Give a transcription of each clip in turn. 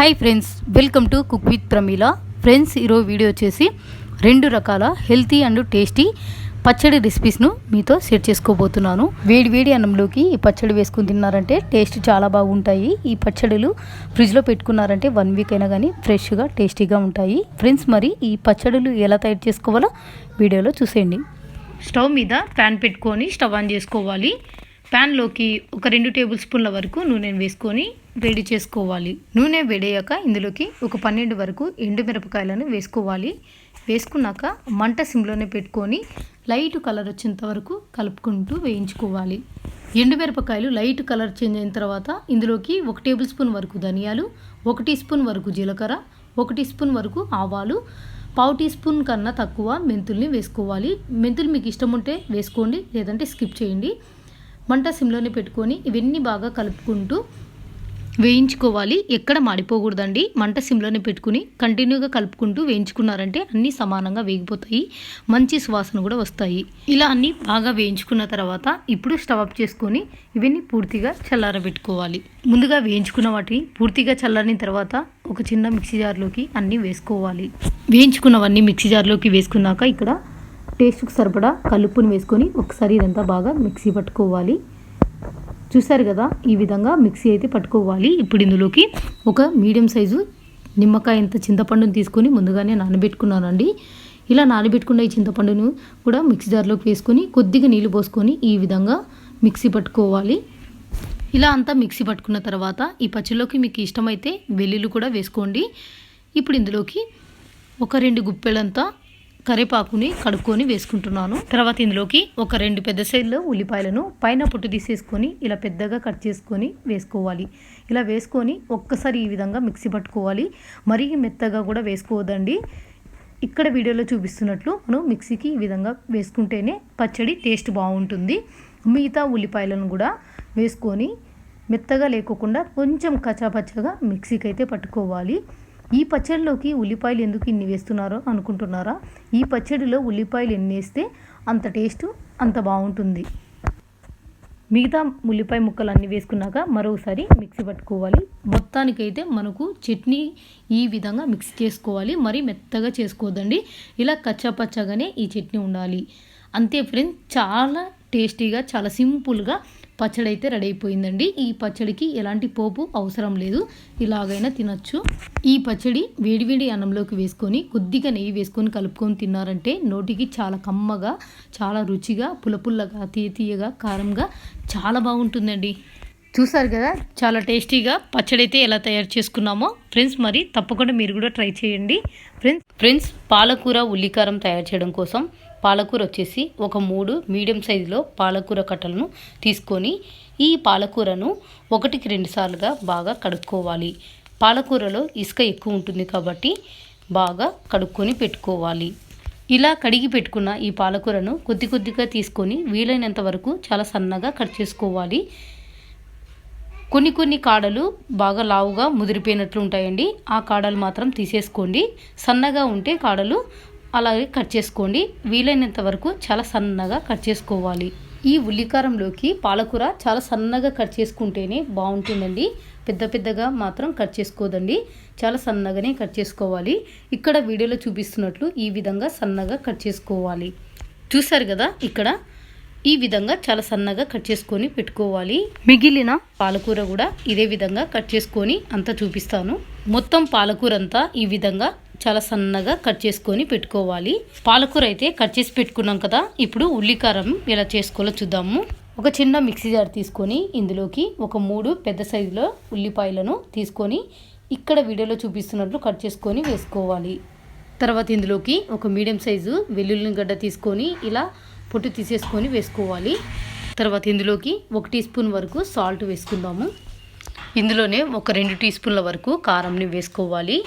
Hi friends welcome to cook with Pramila friends ఈరోజు video వచ్చేసి రెండు రకాల హెల్తీ అండ్ టేస్టీ పచ్చడి రెసిపీస్ను మీతో షేర్ చేసుకోబోతున్నాను. వేడి వేడి అన్నంలోకి ఈ పచ్చడి వేసుకుని తిన్నారంటే టేస్ట్ చాలా బాగుంటాయి. ఈ పచ్చడిలు ఫ్రిడ్జ్లో పెట్టుకున్నారంటే వన్ వీక్ అయినా కానీ ఫ్రెష్గా టేస్టీగా ఉంటాయి. ఫ్రెండ్స్ మరి ఈ పచ్చడిలు ఎలా తయారు చేసుకోవాలో వీడియోలో చూసేయండి. స్టవ్ మీద ప్యాన్ పెట్టుకొని స్టవ్ ఆన్ చేసుకోవాలి. ప్యాన్లోకి ఒక రెండు టేబుల్ స్పూన్ల వరకు నూనెను వేసుకొని వేడి చేసుకోవాలి. నూనె వేడయ్యాక ఇందులోకి ఒక పన్నెండు వరకు ఎండుమిరపకాయలను వేసుకోవాలి. వేసుకున్నాక మంట సిమ్లోనే పెట్టుకొని లైట్ కలర్ వచ్చేంత వరకు కలుపుకుంటూ వేయించుకోవాలి. ఎండుమిరపకాయలు లైట్ కలర్ చేంజ్ అయిన తర్వాత ఇందులోకి ఒక టేబుల్ స్పూన్ వరకు ధనియాలు ఒక టీ స్పూన్ వరకు జీలకర్ర ఒక టీ స్పూన్ వరకు ఆవాలు పావు టీ స్పూన్ కన్నా తక్కువ మెంతుల్ని వేసుకోవాలి. మెంతులు మీకు ఇష్టం ఉంటే వేసుకోండి లేదంటే స్కిప్ చేయండి. మంట సిమ్లోనే పెట్టుకొని ఇవన్నీ బాగా కలుపుకుంటూ వేయించుకోవాలి. ఎక్కడ మాడిపోకూడదండి. మంట సిమ్లోనే పెట్టుకుని కంటిన్యూగా కలుపుకుంటూ వేయించుకున్నారంటే అన్నీ సమానంగా వేగిపోతాయి. మంచి సువాసన కూడా వస్తాయి. ఇలా అన్నీ బాగా వేయించుకున్న తర్వాత ఇప్పుడు స్టవ్ అప్ చేసుకొని ఇవన్నీ పూర్తిగా చల్లారబెట్టుకోవాలి. ముందుగా వేయించుకున్న వాటిని పూర్తిగా చల్లారిన తర్వాత ఒక చిన్న మిక్సీ జార్లోకి అన్నీ వేసుకోవాలి. వేయించుకున్నవన్నీ మిక్సీ జార్లోకి వేసుకున్నాక ఇక్కడ టేస్ట్కి సరిపడా కలుపుని వేసుకొని ఒకసారి ఇదంతా బాగా మిక్సీ పట్టుకోవాలి. చూసారు కదా ఈ విధంగా మిక్సీ అయితే పట్టుకోవాలి. ఇప్పుడు ఇందులోకి ఒక మీడియం సైజు నిమ్మకాయ ఇంత చింతపండును తీసుకొని ముందుగానే నానబెట్టుకున్నానండి. ఇలా నానబెట్టుకున్న ఈ చింతపండును కూడా మిక్సీ జార్లోకి వేసుకొని కొద్దిగా నీళ్ళు పోసుకొని ఈ విధంగా మిక్సీ పట్టుకోవాలి. ఇలా అంతా మిక్సీ పట్టుకున్న తర్వాత ఈ పచ్చిలోకి మీకు ఇష్టమైతే వెల్లుల్లి కూడా వేసుకోండి. ఇప్పుడు ఇందులోకి ఒక రెండు గుప్పెలంతా కరివేపాకుని కడుక్కొని వేసుకుంటున్నాను. తర్వాత ఇందులోకి ఒక రెండు పెద్ద సైజులో ఉల్లిపాయలను పైన పొట్టు తీసేసుకొని ఇలా పెద్దగా కట్ చేసుకొని వేసుకోవాలి. ఇలా వేసుకొని ఒక్కసారి ఈ విధంగా మిక్సీ పట్టుకోవాలి. మరీ మెత్తగా కూడా వేసుకోవద్దండి. ఇక్కడ వీడియోలో చూపిస్తున్నట్లు మనం మిక్సీకి ఈ విధంగా వేసుకుంటేనే పచ్చడి టేస్ట్ బాగుంటుంది. మిగతా ఉల్లిపాయలను కూడా వేసుకొని మెత్తగా లేకోకుండా కొంచెం కచ్చాపచ్చగా మిక్సీకి అయితే పట్టుకోవాలి. ఈ పచ్చడిలోకి ఉల్లిపాయలు ఎందుకు ఇన్ని వేస్తున్నారో అనుకుంటున్నారా? ఈ పచ్చడిలో ఉల్లిపాయలు ఎన్ని వేస్తే అంత టేస్ట్ అంత బాగుంటుంది? మిగతా ఉల్లిపాయ ముక్కలు అన్నీ వేసుకున్నాక మరోసారి మిక్సీ పట్టుకోవాలి. మొత్తానికైతే మనకు చట్నీ ఈ విధంగా మిక్స్ చేసుకోవాలి. మరీ మెత్తగా చేసుకోవద్దండి. ఇలా కచ్చాపచ్చగానే ఈ చట్నీ ఉండాలి. అంతే ఫ్రెండ్స్ చాలా టేస్టీగా చాలా సింపుల్గా పచ్చడి అయితే రెడీ అయిపోయిందండి. ఈ పచ్చడికి ఎలాంటి పోపు అవసరం లేదు. ఇలాగైనా తినొచ్చు. ఈ పచ్చడి వేడివేడి అన్నంలోకి వేసుకొని కొద్దిగా నెయ్యి వేసుకొని కలుపుకొని తిన్నారంటే నోటికి చాలా కమ్మగా చాలా రుచిగా పులపుల్లగా తీయ తీయగా కారంగా చాలా బాగుంటుందండి. చూసారు కదా? చాలా టేస్టీగా పచ్చడి అయితే ఎలా తయారు చేసుకున్నామో. ఫ్రెండ్స్ మరి తప్పకుండా మీరు కూడా ట్రై చేయండి. ఫ్రెండ్స్ ఫ్రెండ్స్ పాలకూర ఉల్లికారం తయారు చేయడం కోసం పాలకూర వచ్చేసి ఒక మూడు మీడియం సైజులో పాలకూర కట్టలను తీసుకొని ఈ పాలకూరను ఒకటికి రెండు సార్లుగా బాగా కడుక్కోవాలి. పాలకూరలో ఇసుక ఎక్కువ ఉంటుంది కాబట్టి బాగా కడుక్కొని పెట్టుకోవాలి. ఇలా కడిగి పెట్టుకున్న ఈ పాలకూరను కొద్ది కొద్దిగా తీసుకొని వీలైనంత వరకు చాలా సన్నగా కట్ చేసుకోవాలి. కొన్ని కొన్ని కాడలు బాగా లావుగా ముదిరిపోయినట్లు ఉంటాయండి. ఆ కాడలు మాత్రం తీసేసుకోండి. సన్నగా ఉంటే కాడలు అలాగే కట్ చేసుకోండి. వీలైనంత వరకు చాలా సన్నగా కట్ చేసుకోవాలి. ఈ ఉల్లికారంలోకి పాలకూర చాలా సన్నగా కట్ చేసుకుంటేనే బాగుంటుందండి. పెద్ద పెద్దగా మాత్రం కట్ చేసుకోదండి. చాలా సన్నగానే కట్ చేసుకోవాలి. ఇక్కడ వీడియోలో చూపిస్తున్నట్లు ఈ విధంగా సన్నగా కట్ చేసుకోవాలి. చూసారు కదా? ఇక్కడ ఈ విధంగా చాలా సన్నగా కట్ చేసుకొని పెట్టుకోవాలి. మిగిలిన పాలకూర కూడా ఇదే విధంగా కట్ చేసుకొని అంతా చూపిస్తాను. మొత్తం పాలకూర అంతా ఈ విధంగా చాలా సన్నగా కట్ చేసుకొని పెట్టుకోవాలి. పాలకూర అయితే కట్ చేసి పెట్టుకున్నాం కదా ఇప్పుడు ఉల్లికారం ఎలా చేసుకోవాలో చూద్దాము. ఒక చిన్న మిక్సీ జార్ తీసుకొని ఇందులోకి ఒక మూడు పెద్ద సైజులో ఉల్లిపాయలను తీసుకొని ఇక్కడ వీడియోలో చూపిస్తున్నట్లు కట్ చేసుకొని వేసుకోవాలి. తర్వాత ఇందులోకి ఒక మీడియం సైజు వెల్లుల్లి గడ్డ తీసుకొని ఇలా పొట్టు తీసేసుకొని వేసుకోవాలి. తర్వాత ఇందులోకి ఒక టీ స్పూన్ వరకు సాల్ట్ వేసుకుందాము. ఇందులోనే ఒక రెండు టీ స్పూన్ల వరకు కారంని వేసుకోవాలి.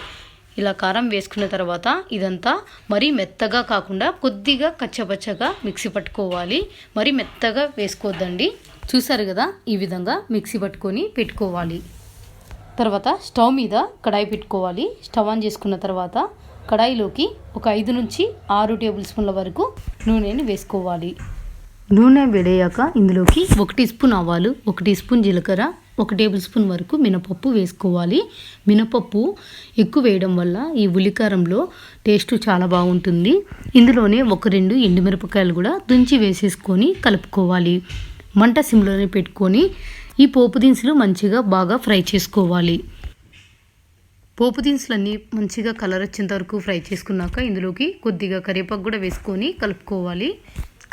ఇలా కారం వేసుకున్న తర్వాత ఇదంతా మరీ మెత్తగా కాకుండా కొద్దిగా కచ్చపచ్చగా మిక్సీ పట్టుకోవాలి. మరీ మెత్తగా వేసుకోవద్దండి. చూసారు కదా? ఈ విధంగా మిక్సీ పట్టుకొని పెట్టుకోవాలి. తర్వాత స్టవ్ మీద కడాయి పెట్టుకోవాలి. స్టవ్ ఆన్ చేసుకున్న తర్వాత కడాయిలోకి ఒక ఐదు నుంచి ఆరు టేబుల్ స్పూన్ల వరకు నూనెని వేసుకోవాలి. నూనె వేడయ్యాక ఇందులోకి ఒక టీ స్పూన్ ఆవాలు ఒక టీ స్పూన్ జీలకర్ర ఒక టేబుల్ స్పూన్ వరకు మినపప్పు వేసుకోవాలి. మినపప్పు ఎక్కువ వేయడం వల్ల ఈ ఉల్లికారంలో టేస్ట్ చాలా బాగుంటుంది. ఇందులోనే ఒక రెండు ఎండుమిరపకాయలు కూడా దుంచి వేసేసుకొని కలుపుకోవాలి. మంట సిమ్లోనే పెట్టుకొని ఈ పోపు దినుసులు మంచిగా బాగా ఫ్రై చేసుకోవాలి. పోపు దినుసులన్నీ మంచిగా కలర్ వచ్చేంత వరకు ఫ్రై చేసుకున్నాక ఇందులోకి కొద్దిగా కరివేపాకు కూడా వేసుకొని కలుపుకోవాలి.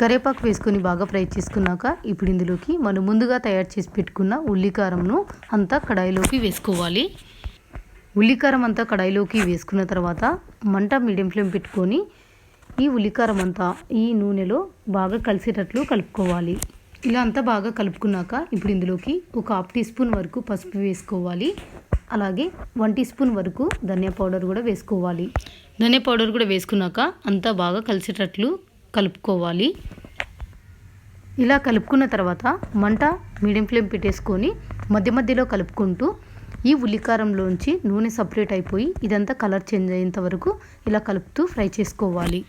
కరివేపాకు వేసుకొని బాగా ఫ్రై చేసుకున్నాక ఇప్పుడు ఇందులోకి మనం ముందుగా తయారు చేసి పెట్టుకున్న ఉల్లికారంను అంతా కడాయిలోకి వేసుకోవాలి. ఉల్లికారం అంతా కడాయిలోకి వేసుకున్న తర్వాత మంట మీడియం ఫ్లేమ్ పెట్టుకొని ఈ ఉల్లికారం అంతా ఈ నూనెలో బాగా కలిసేటట్లు కలుపుకోవాలి. ఇలా అంతా బాగా కలుపుకున్నాక ఇప్పుడు ఇందులోకి ఒక హాఫ్ టీ స్పూన్ వరకు పసుపు వేసుకోవాలి. అలాగే వన్ టీ స్పూన్ వరకు ధనియా పౌడర్ కూడా వేసుకోవాలి. ధనియా పౌడర్ కూడా వేసుకున్నాక అంతా బాగా కలిసేటట్లు కలుపుకోవాలి. ఇలా కలుపుకున్న తర్వాత మంట మీడియం ఫ్లేమ్ పెట్టేసుకొని మధ్య మధ్యలో కలుపుకుంటూ ఈ ఉల్లికారంలోంచి నూనె సపరేట్ అయిపోయి ఇదంతా కలర్ చేంజ్ అయ్యేంత వరకు ఇలా కలుపుతూ ఫ్రై చేసుకోవాలి.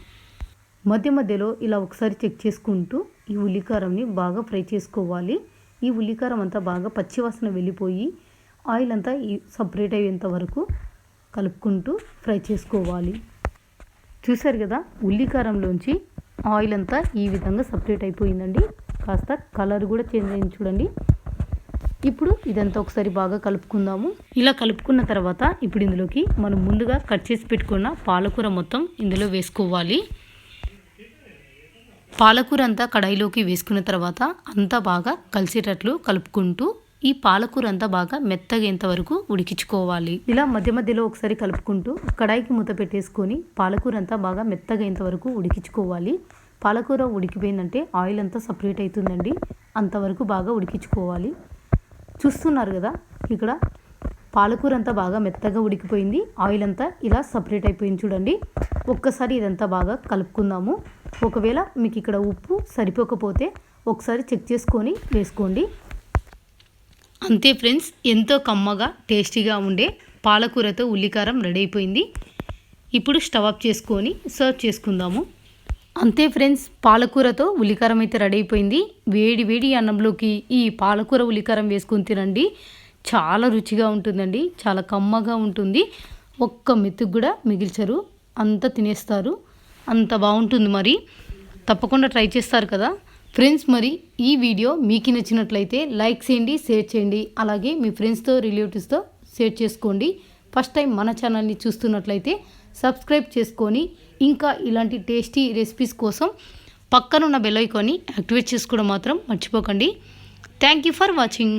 మధ్య మధ్యలో ఇలా ఒకసారి చెక్ చేసుకుంటూ ఈ ఉల్లికారంని బాగా ఫ్రై చేసుకోవాలి. ఈ ఉల్లికారం అంతా బాగా పచ్చివాసన వెళ్ళిపోయి ఆయిల్ అంతా సపరేట్ అయ్యేంత వరకు కలుపుకుంటూ ఫ్రై చేసుకోవాలి. చూసారు కదా ఉల్లికారంలోంచి ఆయిల్ అంతా ఈ విధంగా సపరేట్ అయిపోయిందండి. కాస్త కలర్ కూడా చేంజ్ అయింది చూడండి. ఇప్పుడు ఇదంతా ఒకసారి బాగా కలుపుకుందాము. ఇలా కలుపుకున్న తర్వాత ఇప్పుడు ఇందులోకి మనం ముందుగా కట్ చేసి పెట్టుకున్న పాలకూర మొత్తం ఇందులో వేసుకోవాలి. పాలకూర అంతా కడాయిలోకి వేసుకున్న తర్వాత అంతా బాగా కలిసేటట్లు కలుపుకుంటూ ఈ పాలకూర అంతా బాగా మెత్తగేంత వరకు ఉడికించుకోవాలి. ఇలా మధ్య మధ్యలో ఒకసారి కలుపుకుంటూ కడాయికి మూత పెట్టేసుకొని పాలకూర అంతా బాగా మెత్తగేంత వరకు ఉడికించుకోవాలి. పాలకూర ఉడికిపోయిందంటే ఆయిల్ అంతా సపరేట్ అవుతుందండి అంతవరకు బాగా ఉడికించుకోవాలి. చూస్తున్నారు కదా ఇక్కడ పాలకూర అంతా బాగా మెత్తగా ఉడికిపోయింది. ఆయిల్ అంతా ఇలా సపరేట్ అయిపోయింది చూడండి. ఒక్కసారి ఇదంతా బాగా కలుపుకుందాము. ఒకవేళ మీకు ఇక్కడ ఉప్పు సరిపోకపోతే ఒకసారి చెక్ చేసుకొని వేసుకోండి. అంతే ఫ్రెండ్స్ ఎంతో కమ్మగా టేస్టీగా ఉండే పాలకూరతో ఉల్లికారం రెడీ అయిపోయింది. ఇప్పుడు స్టవ్ ఆఫ్ చేసుకొని సర్వ్ చేసుకుందాము. అంతే ఫ్రెండ్స్ పాలకూరతో ఉల్లికారం అయితే రెడీ అయిపోయింది. వేడి వేడి అన్నంలోకి ఈ పాలకూర ఉల్లికారం వేసుకొని తినండి. చాలా రుచిగా ఉంటుందండి చాలా కమ్మగా ఉంటుంది. ఒక్క మెతుకు కూడా మిగిల్చరు అంత తినేస్తారు. అంత బాగుంటుంది మరి. తప్పకుండా ట్రై చేస్తారు కదా. ఫ్రెండ్స్ మరి ఈ వీడియో మీకు నచ్చినట్లయితే లైక్ చేయండి షేర్ చేయండి. అలాగే మీ ఫ్రెండ్స్తో రిలేటివ్స్తో షేర్ చేసుకోండి. ఫస్ట్ టైం మన ఛానల్ని చూస్తున్నట్లయితే సబ్స్క్రైబ్ చేసుకొని ఇంకా ఇలాంటి టేస్టీ రెసిపీస్ కోసం పక్కనున్న బెల్ ఐకాన్ని యాక్టివేట్ చేసుకోవడం మాత్రం మర్చిపోకండి. Thank you for watching.